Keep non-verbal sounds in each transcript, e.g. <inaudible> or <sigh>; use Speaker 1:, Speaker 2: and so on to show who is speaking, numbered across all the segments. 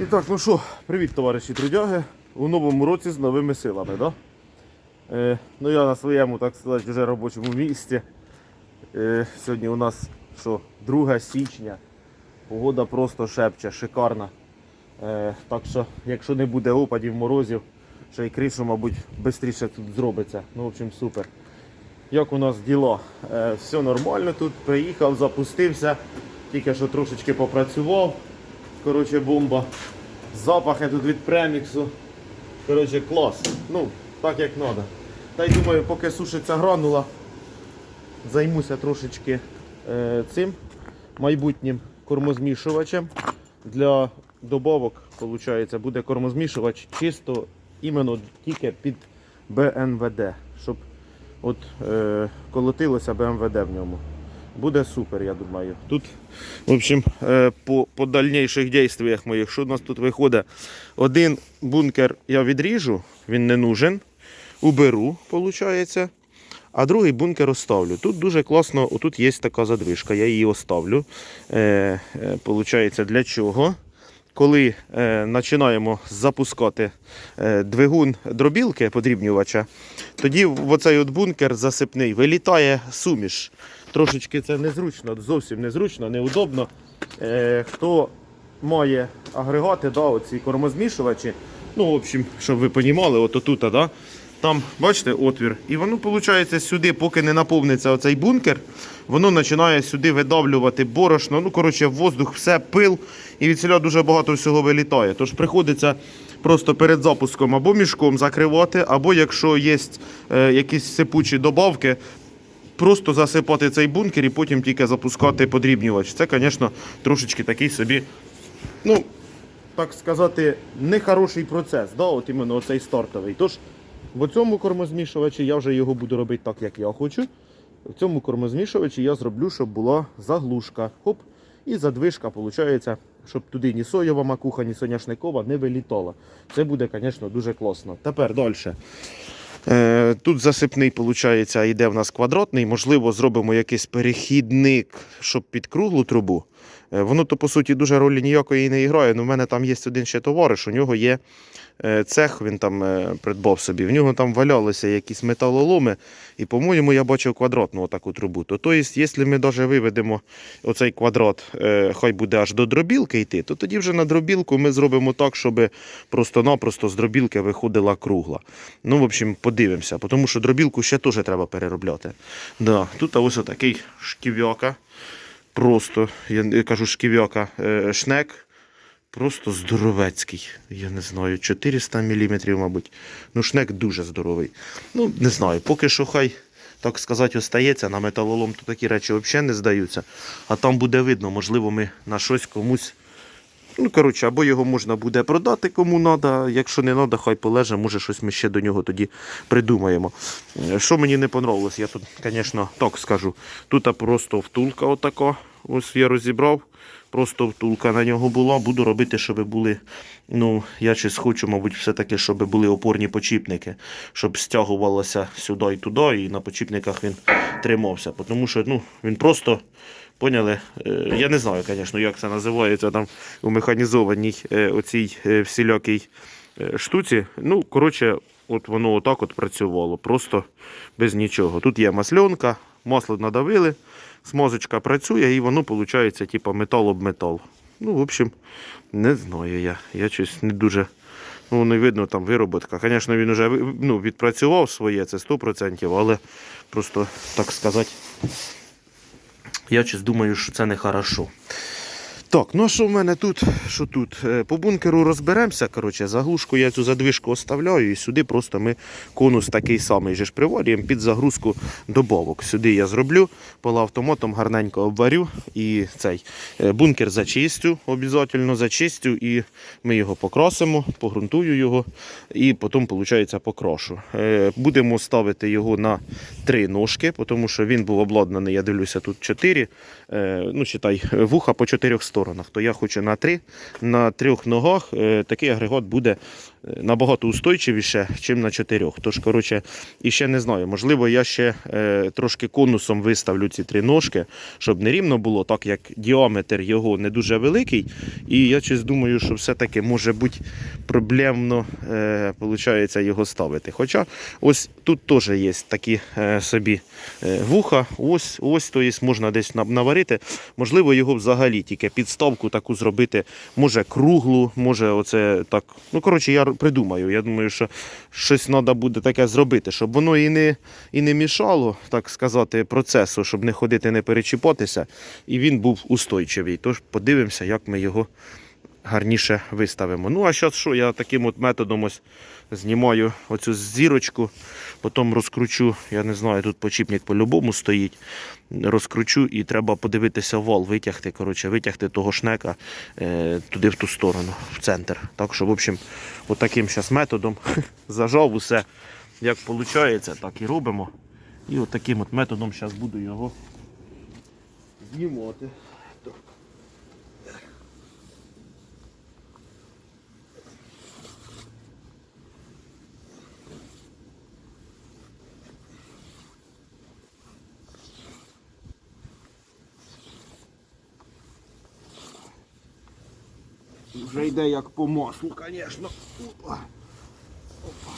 Speaker 1: І так, ну що, привіт, товариші трудяги. У новому році з новими силами, да? Е, ну я на своєму, так сказати, вже робочому місці. Е, сьогодні у нас що, 2 січня. Погода просто шепче, шикарна. Е, так що, якщо не буде опадів, морозів, ще й кришу, мабуть, швидше тут зробиться. Ну, в общем, супер. Як у нас діла? Е, все нормально тут. Приїхав, запустився, тільки що трошечки попрацював. Коротше, бомба. Запахи тут від преміксу. Коротше, клас. Ну, так як треба. Та й думаю, поки сушиться гранула, займуся трошечки е, цим майбутнім кормозмішувачем. Для добавок, виходить, буде кормозмішувач чисто іменно тільки під БНВД, щоб от, е, колотилося БМВД в ньому. Буде супер, я думаю. Тут, в общем, е, по, по дальніших дійствах моїх, що у нас тут виходить? Один бункер я відріжу, він не нужен, уберу, виходить. А другий бункер оставлю. Тут дуже класно, отут є така задвижка, я її оставлю. Е, е, получається, для чого? Коли е, починаємо запускати е, двигун дробілки подрібнювача, тоді в оцей от бункер засипний вилітає суміш. Трошечки це незручно, зовсім незручно, неудобно. Е, хто має агрегати, да, оці кормозмішувачі, ну, в общем, щоб ви розуміли, от отут, да, там, бачите, отвір. І воно, виходить, сюди, поки не наповниться оцей бункер, воно починає сюди видавлювати борошно. Ну, коротше, воздух все пил, і від селя дуже багато всього вилітає. Тож приходиться просто перед запуском або мішком закривати, або якщо є е, якісь сипучі добавки, просто засипати цей бункер і потім тільки запускати подрібнювач. Це, звісно, трошечки такий собі, ну, так сказати, нехороший процес, да, от іменно оцей стартовий. Тож в цьому кормозмішувачі я вже його буду робити так, як я хочу. В цьому кормозмішувачі я зроблю, щоб була заглушка. Хоп, і задвижка, виходить, щоб туди ні соєва макуха, ні соняшникова не вилітала. Це буде, звісно, дуже класно. Тепер далі. Е, Тут засипний, виходить, йде в нас квадратний. Можливо, зробимо якийсь перехідник, щоб під круглу трубу. Е, Воно то, по суті, дуже ролі ніякої не грає. але в мене там є один ще товариш, у нього є е, цех, він там е, придбав собі. В нього там валялися якісь металоломи, і, по-моєму, я бачив квадратну таку трубу. Тобто, якщо ми навіть виведемо оцей квадрат, хай буде аж до дробілки йти, то тоді вже на дробілку ми зробимо так, щоб просто-напросто з дробілки виходила кругла. Ну, в общем, подивимося, тому що дробілку ще теж треба переробляти. Да, тут ось такий шків'яка. Просто, я кажу шків'яка, е, шнек. Просто здоровецький. Я не знаю, 400 мм, мабуть. Ну, шнек дуже здоровий. Ну, не знаю, поки що хай, так сказати, остається. На металолом то такі речі взагалі не здаються. А там буде видно, можливо, ми на щось комусь. Ну, коротше, або його можна буде продати кому треба, якщо не треба, хай полеже, може щось ми ще до нього тоді придумаємо. Е, Що мені не понравилось, я тут, звісно, так скажу. Тут просто втулка отака. Ось я розібрав. Просто втулка на нього була. Буду робити, щоб були. Ну, я щось хочу, мабуть, все-таки, щоб були опорні почіпники, щоб стягувалося сюди і туди, і на почіпниках він тримався. Тому що ну, він просто. Поняли? Е, Я не знаю, звісно, як це називається там у механізованій е, оцій е, всілякій штуці. Ну, коротше, от воно отак от працювало, просто без нічого. Тут є масленка, масло надавили, смазочка працює і воно виходить, типу, метал об метал. Ну, в общем, не знаю я. Я щось не дуже. Ну, не видно там вироботка. Звісно, він вже ну, відпрацював своє, це 100%, але просто так сказати. Я щось думаю, що це не хорошо. Так, ну що в мене тут? Що тут? Е, По бункеру розберемося. Коротше, заглушку я цю задвижку оставляю і сюди просто ми конус такий самий же ж приварюємо під загрузку добавок. Сюди я зроблю, полуавтоматом гарненько обварю і цей е, бункер зачистю, обов'язково зачистю, і ми його покрасимо, погрунтую його і потім, виходить, покрошу. Е, Будемо ставити його на три ножки, тому що він був обладнаний, я дивлюся, тут чотири. Е, Ну, читай, вуха по чотирьох сторонах. то я хочу на три, на трьох ногах е, такий агрегат буде е, набагато устойчивіше, ніж на чотирьох. Тож, коротше, і ще не знаю. Можливо, я ще трошки конусом виставлю ці три ножки, щоб не рівно було, так як діаметр його не дуже великий. І я щось думаю, що все-таки може бути проблемно получається його ставити. Хоча ось тут теж є такі собі вуха, ось, ось то є, можна десь на- наварити. Можливо, його взагалі тільки підставку таку зробити, може круглу, може оце так. Ну, коротше, я придумаю. Я думаю, що щось треба буде таке зробити, щоб воно і не, і не мішало, так сказати, процесу, щоб не ходити, не перечіпатися, і він був устойчивий. Тож подивимося, як ми його гарніше виставимо. Ну, а зараз що, я таким от методом ось знімаю оцю зірочку, потім розкручу, я не знаю, тут почіпник по-любому стоїть. Розкручу і треба подивитися вал, витягти, коротше, витягти того шнека е, туди в ту сторону, в центр. Так що, в общем, зараз методом <laughs> зажав усе, як виходить, так і робимо. І отаким от методом зараз буду його знімати. Вже йде як по маслу, звісно. Опа. Опа.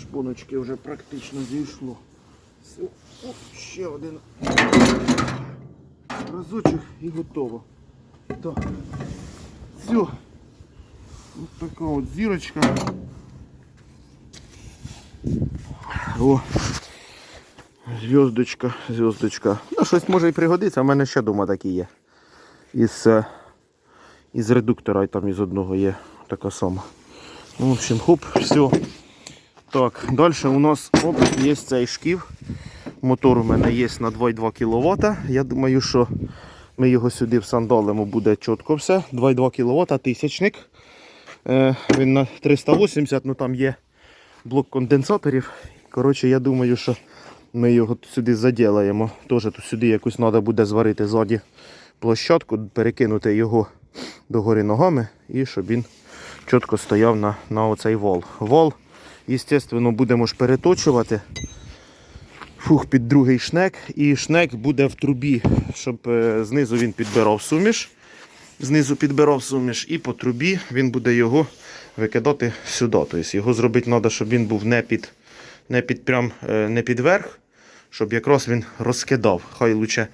Speaker 1: Шпоночки вже практично зійшло. Оп, ще один разочок і готово. Так. Все. Така от зірочка. О, зв'язочка, зв'язочка. Ну, щось може і пригодиться, в мене ще вдома такі є. Із, е, із редуктора там із одного є така сама. Ну, в общем, хоп, все. Так, далі у нас оп, є цей шків. Мотор у мене є на 2,2 кВт. Я думаю, що ми його сюди всандалимо, буде чітко все. 2,2 кВт, тисячник. Е, Він на 380, ну там є блок конденсаторів. Коротше, я думаю, що ми його сюди заділаємо. Теж тут сюди якусь треба буде зварити ззаді площадку, перекинути його догори ногами і щоб він чітко стояв на, на оцей вал. Вал, звісно, будемо ж переточувати. Фух, під другий шнек. І шнек буде в трубі, щоб е, знизу він підбирав суміш знизу підбирав суміш, і по трубі він буде його викидати сюди. Тобто його зробити треба, щоб він був не під, не під, прям, е, не під верх, щоб якраз він розкидав. Хай лучше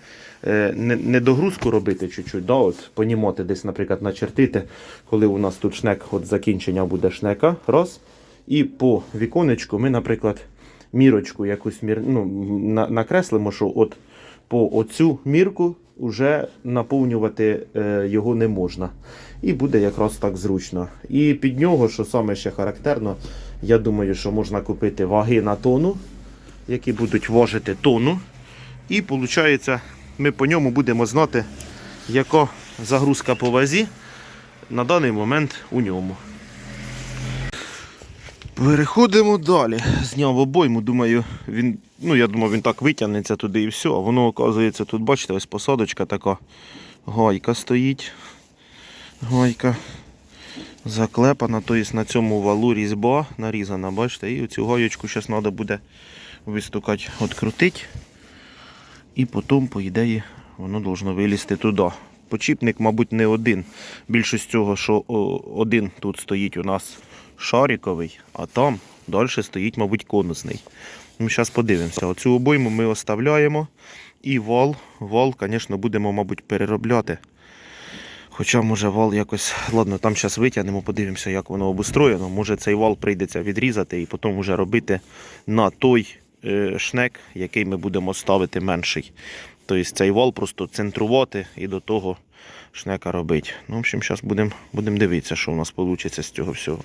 Speaker 1: е, не, не догрузку робити чуть-чуть, да, от, понімати десь, наприклад, начертити, коли у нас тут шнек, от закінчення буде шнека. Раз. І по віконечку ми, наприклад, мірочку якусь мір, ну, на, накреслимо, що от по оцю мірку вже наповнювати е, його не можна. І буде якраз так зручно. І під нього, що саме ще характерно, я думаю, що можна купити ваги на тону, які будуть важити тону. І виходить, ми по ньому будемо знати, яка загрузка по вазі на даний момент у ньому. Переходимо далі. Зняв обойму, думаю, він, ну я думав, він так витягнеться туди і все. А воно, оказується, тут, бачите, ось посадочка така. Гайка стоїть. Гайка заклепана, тобто на цьому валу різьба нарізана, бачите, і цю гаєчку зараз треба буде вистукати, відкрутити. І потім, по ідеї, воно должно вилізти туди. Почіпник, мабуть, не один. Більшість цього, що один тут стоїть у нас шариковий, а там далі стоїть, мабуть, конусний. Ну, Зараз подивимося. Оцю обойму ми оставляємо. І вал, вал, звісно, будемо, мабуть, переробляти. Хоча, може, вал якось. Ладно, там зараз витягнемо, подивимося, як воно обустроєно. Може цей вал прийдеться відрізати і потім вже робити на той е, шнек, який ми будемо ставити менший. Тобто цей вал просто центрувати і до того шнека робити. Ну, в общем, зараз будемо будем дивитися, що у нас вийде з цього всього.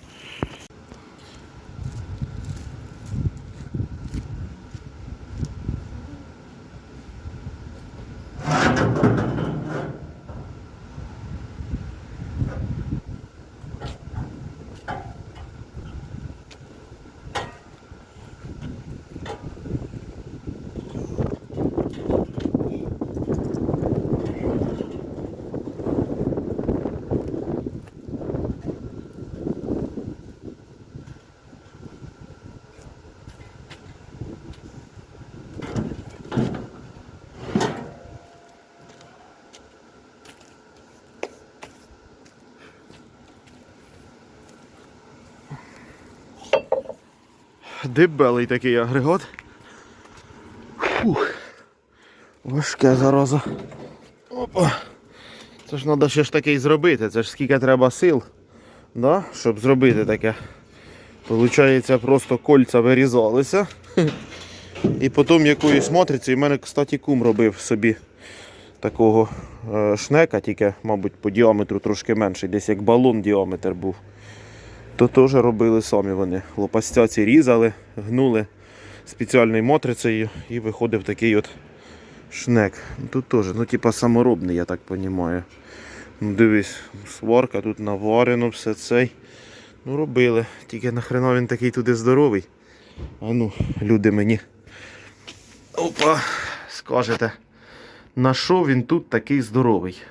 Speaker 1: Дебелий такий агрегат. Фух. Важке зараза. Опа. Це ж треба ще ж такий зробити. Це ж скільки треба сил, да? щоб зробити таке. Получається, просто кольця вирізалися. І потім якоюсь матрицею, і в мене, кстати, кум робив собі такого е, шнека, тільки, мабуть, по діаметру трошки менший, десь як балон діаметр був. То теж робили самі вони. Лопастяці різали, гнули спеціальною матрицею і виходив такий от шнек. Тут теж, ну типа саморобний, я так розумію. Ну дивись, сварка тут наварено, все цей. Ну робили. Тільки нахрена він такий туди здоровий. А ну, люди мені. Опа, скажете, на що він тут такий здоровий?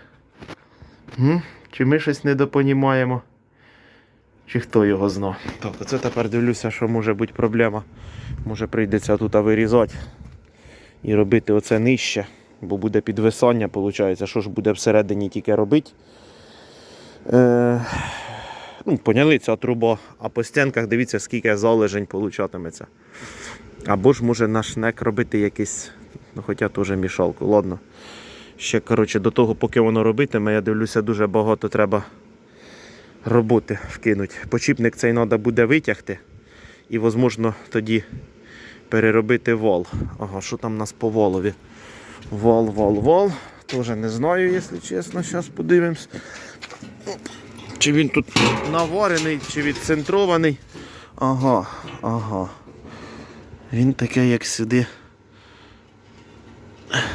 Speaker 1: М? Чи ми щось недопонімаємо? Чи хто його зна? Так, оце тепер дивлюся, що може бути проблема. Може прийдеться тут вирізати і робити оце нижче, бо буде підвисання, виходить. Що ж буде всередині тільки робити? Е, ну, поняли ця труба, а по стінках дивіться, скільки залежень получатиметься. Або ж може наш нек робити якийсь, ну хоча теж мішалку, ладно. Ще коротше, до того, поки воно робитиме, я дивлюся, дуже багато треба роботи вкинути. Почіпник цей треба буде витягти і, можливо, тоді переробити вал. Ага, що там у нас по валові? Вал, вал, вал. Тоже не знаю, якщо чесно. Зараз подивимось. Чи він тут наварений, чи відцентрований. Ага, ага. Він таке, як сюди.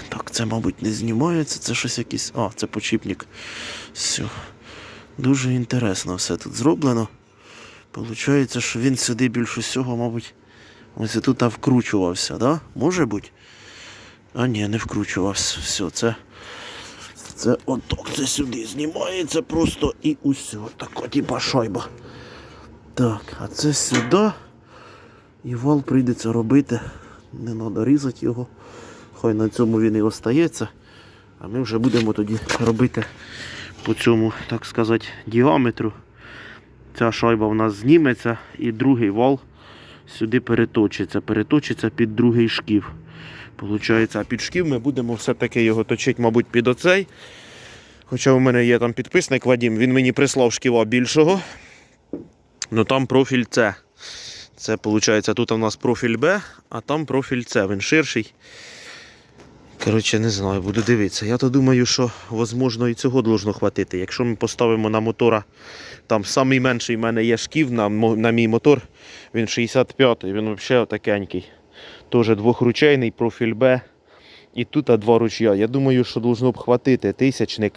Speaker 1: Так, це, мабуть, не знімається, це щось якийсь. А, це почіпник. Все. Дуже інтересно все тут зроблено. Получається, що він сюди більш усього, мабуть, ось тут вкручувався, да? Може бути? А ні, не вкручувався. Все, це. Це отак, це сюди знімається просто і усе. Така типа шайба. Так, а це сюди. І вал прийдеться робити. Не треба різати його. Хай на цьому він і остається. А ми вже будемо тоді робити по цьому, так сказати, діаметру. Ця шайба в нас зніметься і другий вал сюди переточиться. Переточиться під другий шків. Получається, під шків ми будемо все-таки його точити, мабуть, під оцей. Хоча у мене є там підписник Вадім, він мені прислав шківа більшого. Ну там профіль С. Це виходить, тут у нас профіль Б, а там профіль С, він ширший. Коротше, не знаю, буду дивитися. Я то думаю, що можливо і цього должно хватити. Якщо ми поставимо на мотора, там самий менший в мене є шків на, на мій мотор, він 65-й, він взагалі такенький. Теж двохручейний, профіль Б. І тут два ручя. Я думаю, що должно б хватити. Тисячник,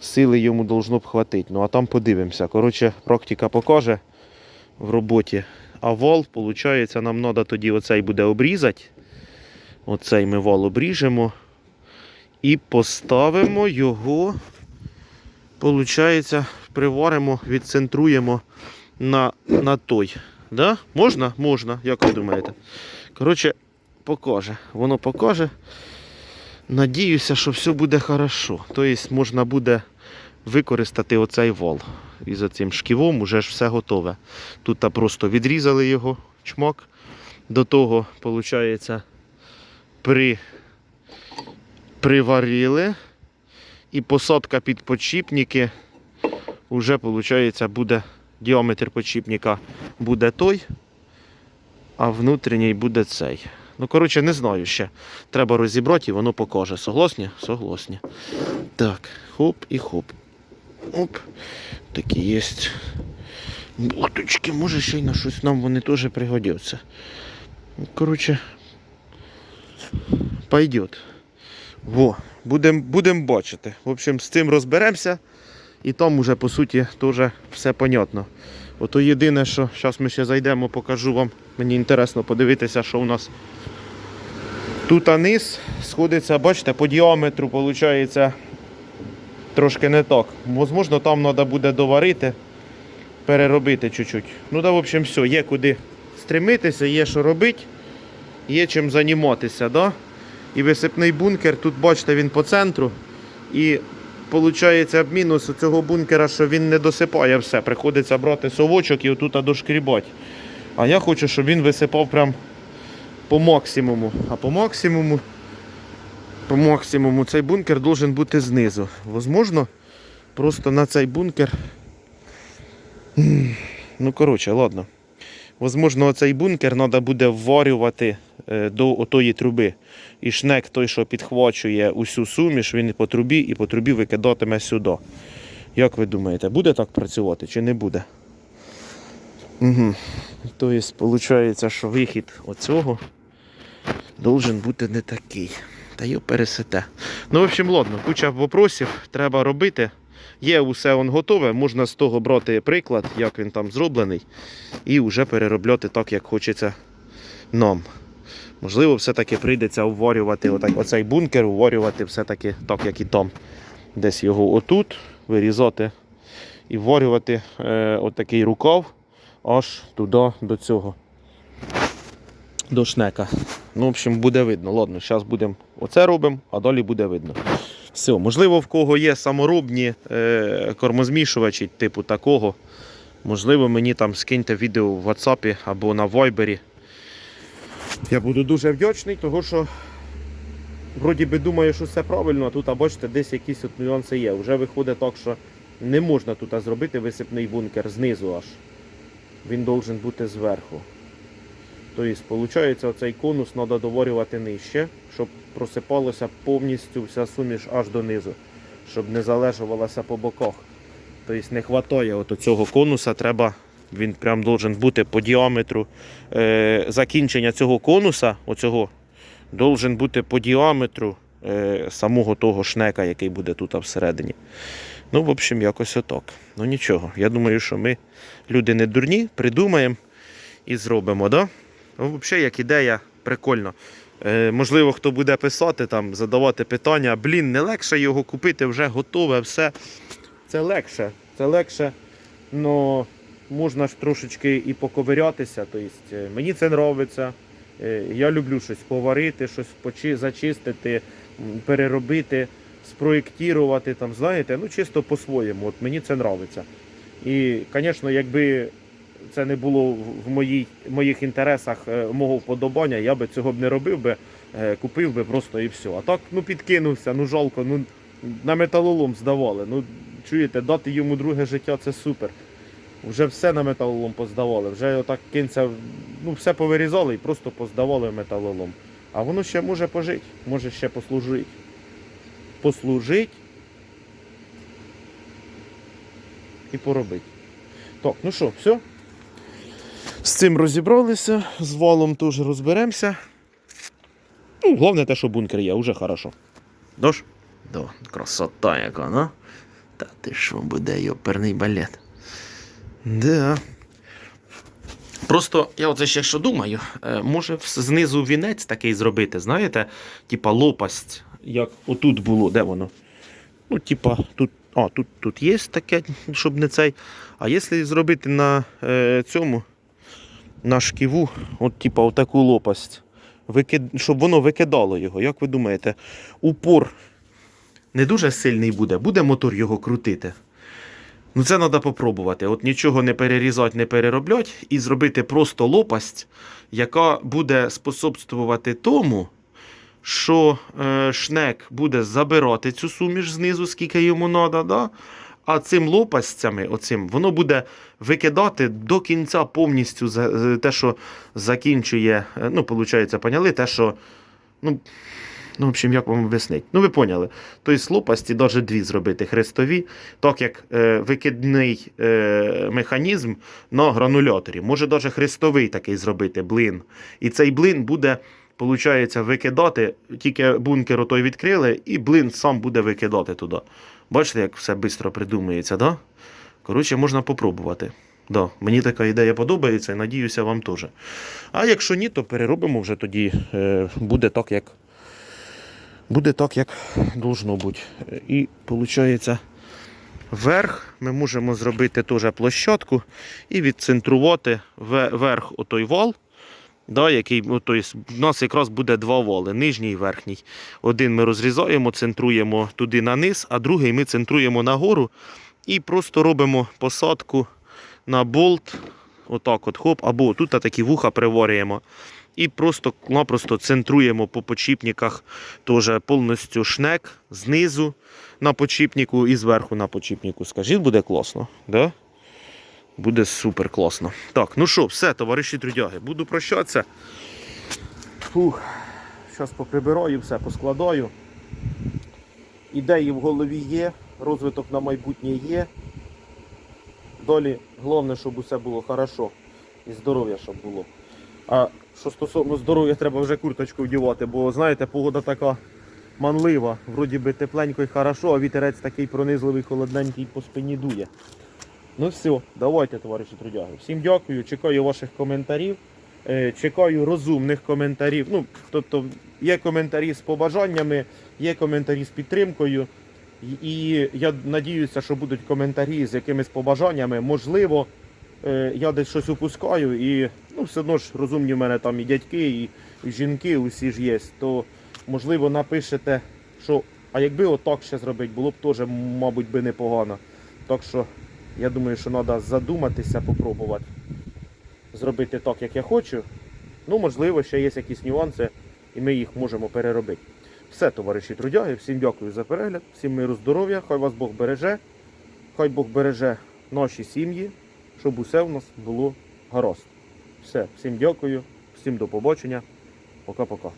Speaker 1: сили йому должно б хватити. Ну а там подивимося. Коротше, практика покаже в роботі. А вал, виходить, нам треба тоді оцей буде обрізати. Оцей ми вал обріжемо. І поставимо його, виходить, приваримо, відцентруємо на, на той. Да? Можна? Можна, як ви думаєте? Коротше, покаже. Воно покаже. Надіюся, що все буде хорошо. Тобто можна буде використати оцей вал. І за цим шківом вже ж все готове. Тут просто відрізали його чмок. До того, виходить, при... приварили. І посадка під подшипники вже, виходить, буде діаметр подшипника буде той, а внутрішній буде цей. Ну, коротше, не знаю ще. Треба розібрати і воно покаже. Согласні? Согласні. Так, хоп і хоп. Оп. Такі є. Буточки, може ще й на щось нам вони теж пригодяться. Ну, Коротше, пойдет. Во, будемо будем бачити. В общем, з цим розберемося. І там уже, по суті, теж все понятно. Ото єдине, що зараз ми ще зайдемо, покажу вам. Мені інтересно подивитися, що у нас тут низ сходиться, бачите, по діаметру виходить трошки не так. Можливо, там треба буде доварити, переробити чуть-чуть. Ну да, в общем, все, є куди стремитися, є що робити, є чим займатися. Да? І висипний бункер, тут бачите, він по центру. І виходить мінус у цього бункера, що він не досипає все. Приходиться брати совочок і отут дошкрібати. А я хочу, щоб він висипав прям по максимуму. А по максимуму, по максимуму цей бункер должен бути знизу. Возможно, просто на цей бункер. Ну, коротше, ладно. Возможно, оцей бункер треба буде вварювати е, до отої труби. І шнек той, що підхвачує усю суміш, він по трубі, і по трубі викидатиме сюди. Як ви думаєте, буде так працювати чи не буде? Угу. Тобто, виходить, що вихід оцього должен бути не такий. Та його пересете. Ну, в общем, ладно, куча вопросів треба робити. Є усе он готове, можна з того брати приклад, як він там зроблений, і вже переробляти так, як хочеться нам. Можливо, все-таки прийдеться уварювати отак, оцей бункер, уварювати все-таки так, як і там. Десь його отут, вирізати і вварювати е, отакий рукав аж туди до цього. До шнека. Ну, в общем, буде видно. Ладно, зараз будемо оце робимо, а далі буде видно. Все, можливо, в кого є саморобні е, кормозмішувачі, типу такого. Можливо, мені там скиньте відео в WhatsApp або на Viber. Я буду дуже вдячний, тому що вроді би думаю, що все правильно, а тут, а бачите, десь якісь от нюанси є. Вже виходить так, що не можна тут зробити висипний бункер знизу аж. Він должен бути зверху. Тобто, виходить, оцей конус треба доварювати нижче, щоб просипалося повністю вся суміш аж донизу, щоб не залежувалося по боках. Тобто не вистачає от цього конуса, треба, він прям должен бути по діаметру е, закінчення цього конуса, оцього, должен бути по діаметру е, самого того шнека, який буде тут всередині. Ну, в общем, якось отак. Ну нічого. Я думаю, що ми люди не дурні, придумаємо і зробимо, да? Ну, взагалі, як ідея, прикольно. Е, можливо, хто буде писати, там, задавати питання, блін, не легше його купити, вже готове, все. Це легше. Це легше, але можна ж трошечки і поковирятися. Тобто, е, мені це подобається. Я люблю щось поварити, щось зачистити, переробити, спроєктувати, там, знаєте, ну чисто по-своєму. От мені це подобається. І, звісно, якби це не було в моїй, моїх інтересах е, мого вподобання, я би цього б не робив би, е, купив би просто і все. А так, ну підкинувся, ну жалко, ну на металолом здавали. Ну, чуєте, дати йому друге життя це супер. Вже все на металолом поздавали, вже отак кінця, ну все повирізали і просто поздавали металолом. А воно ще може пожити, може ще послужити. Послужить і поробити. Так, ну що, все? З цим розібралися, з валом теж розберемося. Ну, головне те, що бункер є, вже хорошо. Дож? Да, красота яка, ну? Та ти що буде йоперний балет. Да. Просто я оце ще що думаю, е, може знизу вінець такий зробити, знаєте, типа лопасть, як отут було, де воно? Ну, типа, тут, а, тут, тут є таке, щоб не цей. А якщо зробити на е, цьому, на шківу, от типа отаку лопасть, викид... щоб воно викидало його, як ви думаєте, упор не дуже сильний буде, буде мотор його крутити. Ну це треба попробувати. От нічого не перерізати, не переробляти і зробити просто лопасть, яка буде способствувати тому, що е, шнек буде забирати цю суміш знизу, скільки йому треба, да? А цим лопастями, оцим, воно буде викидати до кінця повністю е, те, що закінчує, е, ну, виходить, поняли, те, що. Ну, Ну, в общем, як вам об'яснити? Ну, ви поняли. Тобто лопасті навіть дві зробити хрестові, так як е, викидний е, механізм на грануляторі. Може навіть хрестовий такий зробити блин. І цей блин буде, виходить, викидати, тільки бункер отой відкрили, і блин сам буде викидати туди. Бачите, як все швидко придумується, да? Коротше, можна попробувати. Да, мені така ідея подобається і надіюся, вам теж. А якщо ні, то переробимо вже тоді. Е, буде так, як буде так, як должно бути. І виходить, верх ми можемо зробити теж площадку і відцентрувати ве- верх отой вал. Да, який, ну, тобто, у нас якраз буде два вали, нижній і верхній. Один ми розрізаємо, центруємо туди на низ, а другий ми центруємо нагору і просто робимо посадку на болт отак от хоп, або тут такі вуха приварюємо. І просто-напросто центруємо по почіпниках теж повністю шнек знизу на почіпнику і зверху на почіпнику. Скажіть, буде класно, да? Буде супер класно. Так, ну що, все, товариші трудяги, буду прощатися. Фух, зараз поприбираю, все поскладаю. Ідеї в голові є, розвиток на майбутнє є. Долі, головне, щоб усе було хорошо і здоров'я, щоб було. А що стосовно здоров'я, треба вже курточку вдівати, бо знаєте, погода така манлива. Вроді би тепленько і хорошо, а вітерець такий пронизливий, холодненький по спині дує. Ну все, давайте, товариші трудяги. Всім дякую, чекаю ваших коментарів. Е, Чекаю розумних коментарів. Ну, тобто є коментарі з побажаннями, є коментарі з підтримкою. І- я надіюся, що будуть коментарі з якимись побажаннями. Можливо, е, я десь щось упускаю, і ну, все одно ж розумні в мене там і дядьки, і жінки усі ж є. То можливо напишете, що а якби отак ще зробити, було б теж, мабуть, би непогано. Так що я думаю, що треба задуматися, попробувати зробити так, як я хочу. Ну, можливо, ще є якісь нюанси, і ми їх можемо переробити. Все, товариші трудяги, всім дякую за перегляд, всім миру, здоров'я, хай вас Бог береже, хай Бог береже наші сім'ї, щоб усе в нас було гаразд. Все, всім дякую, всім до побачення. Пока-пока.